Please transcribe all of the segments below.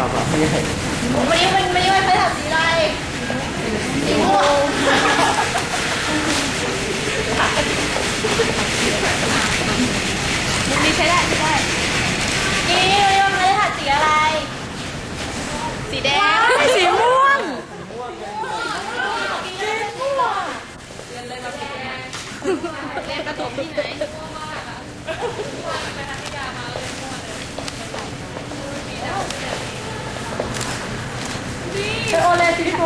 ต่อต่อไม่ใช่วันนี้มันไม่ได้วันพฤหัสสีอะไรสีม่วงมุมนี้ใช้ได้ใช้ได้นี่วันนี้วันพฤหัสสีอะไร สีแดงสีม่วงเรียนประถมที่ไหน ไปโอเลสิพี่โบ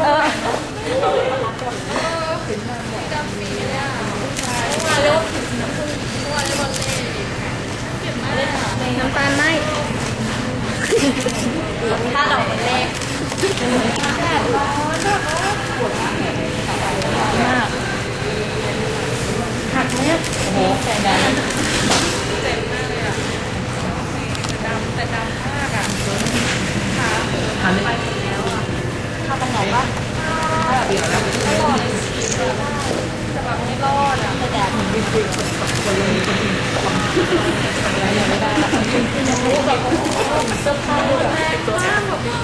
น้ำตาลไหมถ้าดอกมันเล็ก หักเนี้ยโอ้โหแต่ดำ อันนี้ เข้าตรงไหนวะไม่รอดจะแบบไม่รอดอะแต่แดด ตั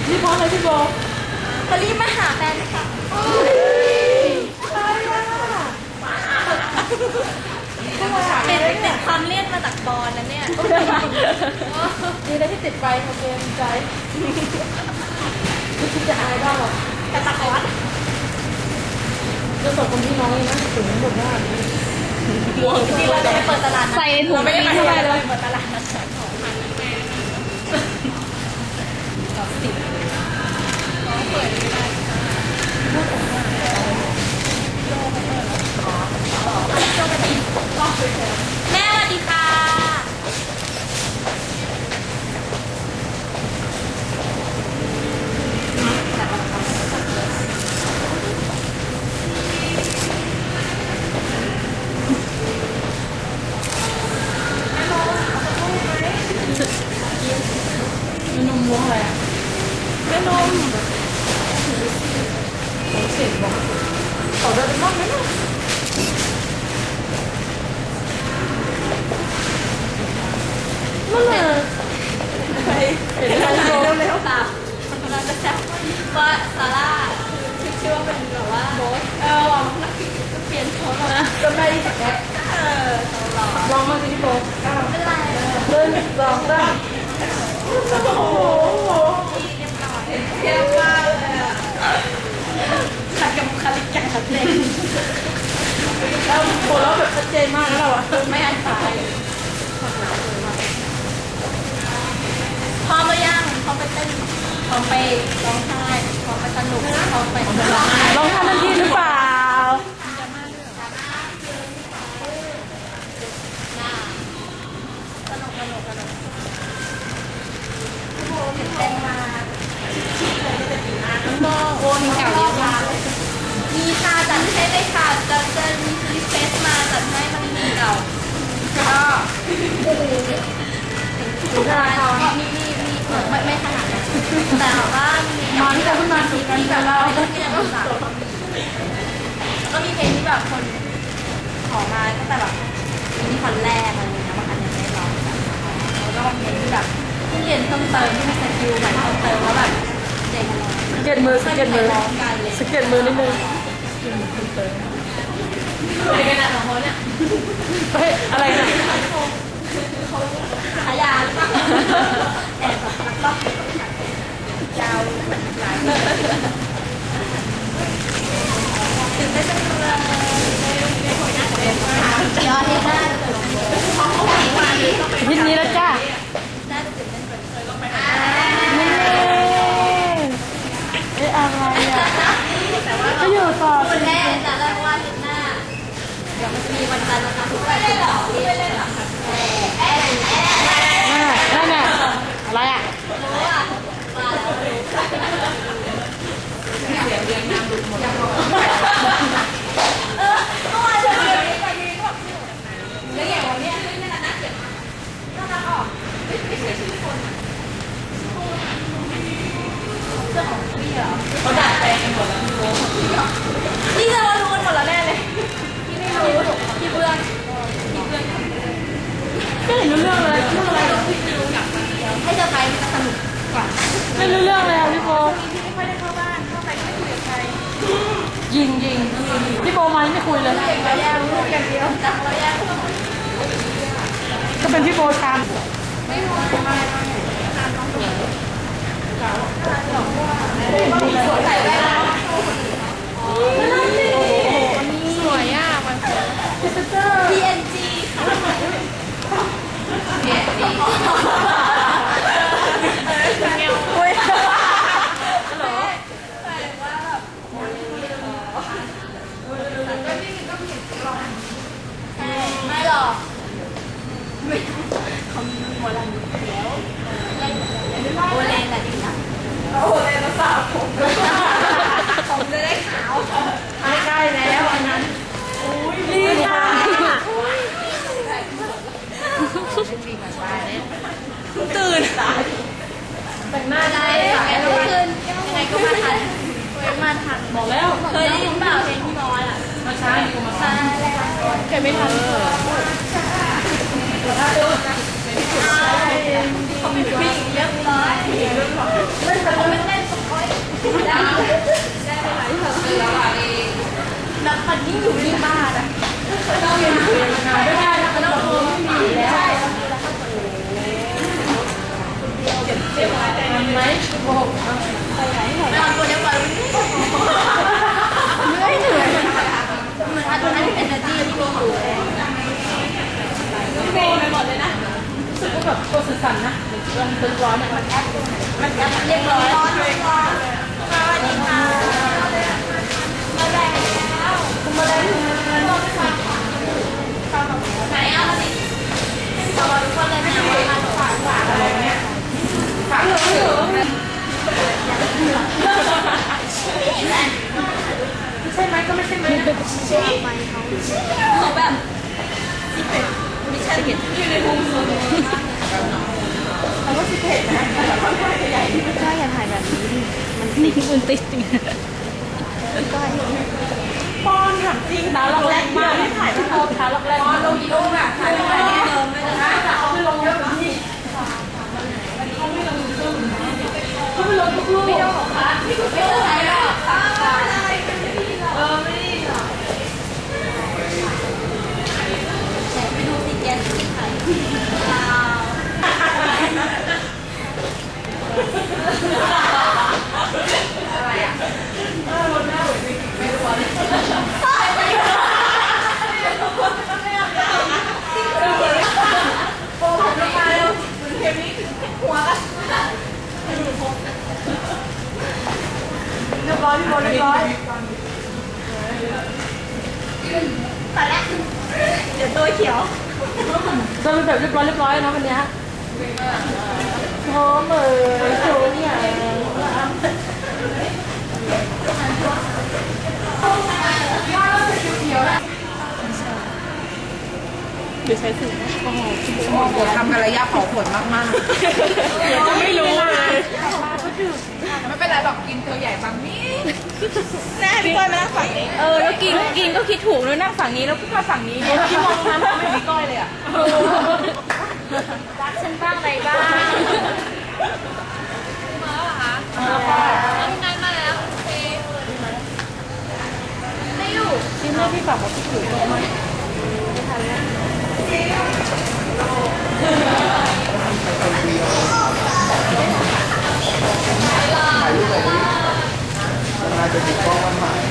พี่พอเลยพี่โบเขารีบมาหาแฟนค่ะเป็นเป็นความเลี่ยนมาจากบอลนะเนี่ยดีแล้วที่ติดไปโอเคดีใจไม่คิดจะอายบ้างหรอกแต่ตะคอนจะส่งคนพี่น้องเลยนะถึงหมดว่าจริงๆเราจะไปเปิดตลาดนัดใส่ถุงไม่ได้ไปเท่า ไหร่เลยเปิดตลาดนัดแม่สวัสดีค่ะนมม่วอะไรอะ แม่นมขอเสร็จบอกขอเดินบ้างไหมนี่ยนั่นแหละไปเห็นอะไรเร็วเร็วๆค่ะเราจะแซวว่าซาร่าคือชื่อว่าเป็นแบบว่าโบสเออวางนักเปลี่ยนเขาหรอๆก็ไปเออลองมาสิพี่โบก้าวเป็นไรเดินสองสามโอ้โห เยี่ยมมากเลยอะขัดกับบุคลิกอย่างชัดเจนแล้วโบแล้วแบบชัดเจนมากนะเราอะไม่อันตรายพร้อมหรือยังพร้อมไปเต้นพร้อมไปร้องไห้พร้อมไปสนุกพร้อมไปร้องไห้ทันทีหรือเปล่า สนุกสนุกสนุกตื่นเต้นมากน้องโบมีเก่าเยอะมาก มีค่ะจัดให้เลยค่ะจะจะมีรีเฟซมาจัดให้มันมีเก่าก็ถึงขนาดก็มีมีมีไม่ไม่ขนาดนั้นแต่ว่ามีมาที่จะขึ้นมาสู่กันกันเราก็มีแบบแล้วก็มีเพลงที่แบบคนขอมาตั้งแต่แบบนี่คนแรกอะไรอย่างเงี้ยบางอันยังไม่ร้องแล้วก็บางเพลงที่แบบที่เรียนเพิ่มเติมที่มันสกิลใหม่เพิ่มเติมแล้วแบบเด็กสเก็ตมือสเก็ตมือร้องกันเลยสเก็ตมือนิดนึง อะไรกันนะสองคนเนี่ยเฮ้ยอะไรนะขายาหรือเปล่าแอบแบบลักลอบยาวหลายตื่นเต้นจังเลยยอดที่ได้ยินดีแล้วจ้าจะตื่นเต้นกว่านี้ เอ๊ะอะไรอะ แต่ว่า ก็อยู่ต่อ คนแรกแต่แรกว่าอาทิตย์หน้า เดี๋ยวมันจะมีวัน ไม่เล่นหรอไม่เล่นหรอแอนแอน นั่นน่ะอะไรอะ รู้อะมาแล้วเออเมื่อวานเราเรียนไปดีแบบแล้วอย่างวันเนี้ยไม่น่ารักเกลียดน่ารักออกไม่ใช่ชื่อคนเจ้าของพี่เหรอ เขาดัดแปลงกันหมดแล้วพี่โบ๊ท นี่เรารู้กันหมดแล้วแน่เลยพี่ไม่รู้พี่เพื่อนพี่เพื่อน ไม่เห็นรู้เรื่องเลยเรื่องอะไร ให้เซอร์ไพรส์มันสนุกกว่า ไม่ รู้เรื่องเลยอะพี่โบพี่ไม่ค่อยได้เข้าบ้านเข้าไปก็ไม่คุยกับใครยิงยิงพี่โบมาไม่คุยเลยเก่งเราแยกรู้อย่างเดียวจังเราแยกก็เป็นพี่โบชามไม่รู้อะไรใส่แว่นแล้วสวยอะมัน PNG ค่ะ PNG เงี้ยคุย ไม่หรอกไม่เขามีหัวลันเดียวโอเลนอะดีนะ โอ้โหเลยมาสาวผม ผมจะได้ขาว ไม่ใกล้แล้วอันนั้นรีบค่ะตื่นแต่งหน้า อะไรแกลุกขึ้นยังไงก็มาทันมาทัน บอกแล้ว เคยได้ยินเปล่าเพลงพี่บอยอะ มาช้าดีกว่ามา มาแล้ว แกไม่ทัน เขาเป็นผู้หญิงเรียบร้อยมันจะไม่เต้นสปอยได้ได้ไปหลายเถอะแล้ วอะนี่นักปั่นยิ่งอยู่ยิ่บ้าอะต้องเรียนรู้านไม่ได้นะมันต้องรู้ไม่มีแล้วไหมโบนอนตัวเดียวกันเหนื่อยเหนื่อยมันอัดอันนี้ เมย์ไปหมดเลยนะรู้สึกว่าแบบตัวสั่นๆนะมันตึงร้อนเนี่ยมันแอบมันจะเรียบร้อยร้อนเลยค่ะสวัสดีค่ะาแบบไม่ใช่เห็นอยู่ในมุมสูงเขาก็สิเห็นนะแต่ค่อนข้างจะใหญ่ก็อย่าถ่ายแบบนี้ดิมันนี่มันติดจริงป้อนถามจริงตาล็อกแรกมากที่ถ่ายไม่พอตาล็อกแรกตอนลงกี่ลูกอะถ่ายไปเนี่ยเดิมไม่ได้แต่เขาไม่ลงเยอะกว่านี้เขาไม่ลงทุกลูก ไม่ต้องใช้หรอกเออไม่ได้หรอกไปดูสิแกที่ถ่ายว้าวโอ้ผมลงมาแล้วเทปนี้หัวกัน เรียบร้อยพี่บอลเรียบร้อย แต่แรกเดี๋ยว ตัวเขียวจะเป็นแบบเรียบร้อยเรียบร้อยนะวันนี้พร้อมเลยโชว์เนี่ยเขียวแล้ว ทำกันระยะเผาขนมากจะไม่รู้เลยๆไม่เป็นไรหรอกกินตัวใหญ่บางนี้แน่พี่ก้อยมานั่งฝั่งนี้เออแล้วกินกินก็คิดถูกแล้วนั่งฝั่งนี้แล้วพี่ก้อยฝั่งนี้เนี่ยพี่มองนั้นไม่มีก้อยเลยอะรักฉันบ้างอะไรบ้างมาแล้วคะงานมาแล้วโอเคไม่อยู่ที่แม่พี่ฝากบอกพี่ถือ ตัวมาคลิปแน่